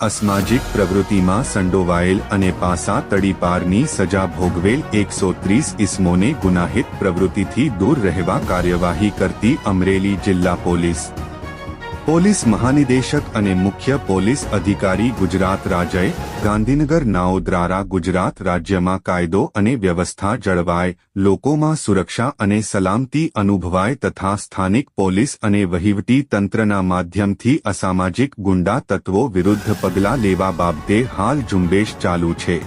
અસામાજિક પ્રવૃત્તિમાં સંડોવાયેલ અને પાસા તડીપારની સજા ભોગવેલ એકસો ત્રીસ ઇસમોને ગુનાહિત પ્રવૃત્તિથી દૂર રહેવા કાર્યવાહી કરતી અમરેલી જિલ્લા પોલીસ. પોલીસ મહાનિદેશક અને મુખ્ય પોલીસ અધિકારી ગુજરાત રાજય, ગાંધીનગર, નાઓ દ્વારા ગુજરાત રાજ્યમાં કાયદો અને વ્યવસ્થા જળવાય, લોકોમાં સુરક્ષા અને સલામતી અનુભવાય તથા સ્થાનિક પોલીસ અને વહીવટી તંત્રના માધ્યમથી અસામાજિક ગુંડા તત્વો વિરુદ્ધ પગલાં લેવા બાબતે હાલ ઝુંબેશ ચાલુ છે.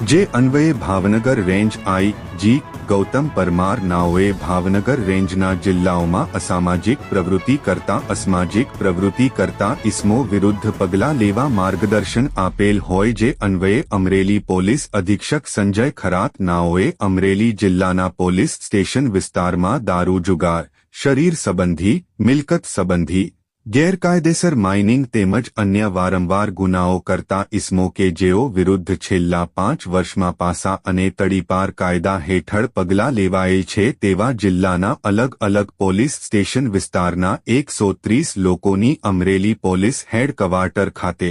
જે અન્વયે Bhavnagar range I G Gautam Parmar નાઓએ Bhavnagar રેન્જના જિલ્લાઓમાં અસામાજિક પ્રવૃત્તિ કરતા અસામાજિક પ્રવૃત્તિ કરતા ઇસમો વિરુદ્ધ પગલાં લેવા માર્ગદર્શન આપેલ હોય જે અન્વયે અમરેલી પોલીસ અધિક્ષક સંજય ખરાત નાઓએ અમરેલી જિલ્લાના પોલીસ સ્ટેશન વિસ્તારમાં દારૂ જુગાર શરીર સંબંધી મિલકત સંબંધી ગેરકાયદેસર માઇનિંગ તેમજ અન્ય વારંવાર ગુનાઓ કરતા ઇસમો કે જેઓ વિરુદ્ધ છેલ્લા પાંચ વર્ષમાં પાસા અને તડીપાર કાયદા હેઠળ પગલાં લેવાયેલ છે તેવા જિલ્લાના અલગ અલગ પોલીસ સ્ટેશન વિસ્તારના એકસો ત્રીસ લોકોની અમરેલી પોલીસ હેડક્વાર્ટર ખાતે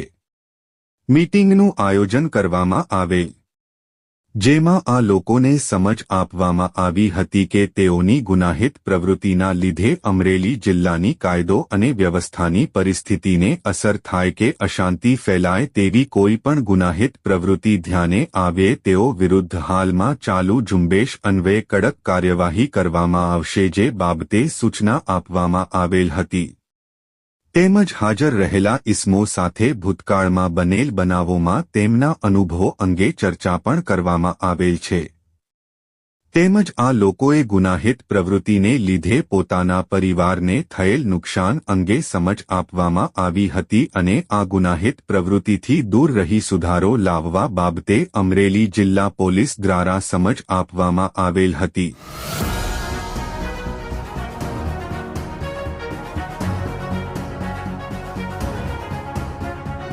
મીટિંગનું આયોજન કરવામાં આવેલ. જેમાં આ લોકોને સમજ આપવામાં આવી હતી કે તેઓની ગુનાહિત પ્રવૃત્તિના લીધે અમરેલી જિલ્લાની કાયદો અને વ્યવસ્થાની પરિસ્થિતિને અસર થાય કે અશાંતિ ફેલાય તેવી કોઈ પણ ગુનાહિત પ્રવૃત્તિ ધ્યાને આવે તેઓ વિરુદ્ધ હાલમાં ચાલુ ઝુંબેશ અન્વયે કડક કાર્યવાહી કરવામાં આવશે જે બાબતે સૂચના આપવામાં આવેલ હતી. તેમજ હાજર રહેલા ઇસમો સાથે ભૂતકાળમાં બનેલ બનાવોમાં તેમના અનુભવો અંગે ચર્ચા પણ કરવામાં આવેલ છે. તેમજ આ લોકોએ ગુનાહિત પ્રવૃત્તિને લીધે પોતાના પરિવારને થયેલ નુકસાન અંગે સમજ આપવામાં આવી હતી અને આ ગુનાહિત પ્રવૃત્તિથી દૂર રહી સુધારો લાવવા બાબતે અમરેલી જિલ્લા પોલીસ દ્વારા સમજ આપવામાં આવેલ હતી.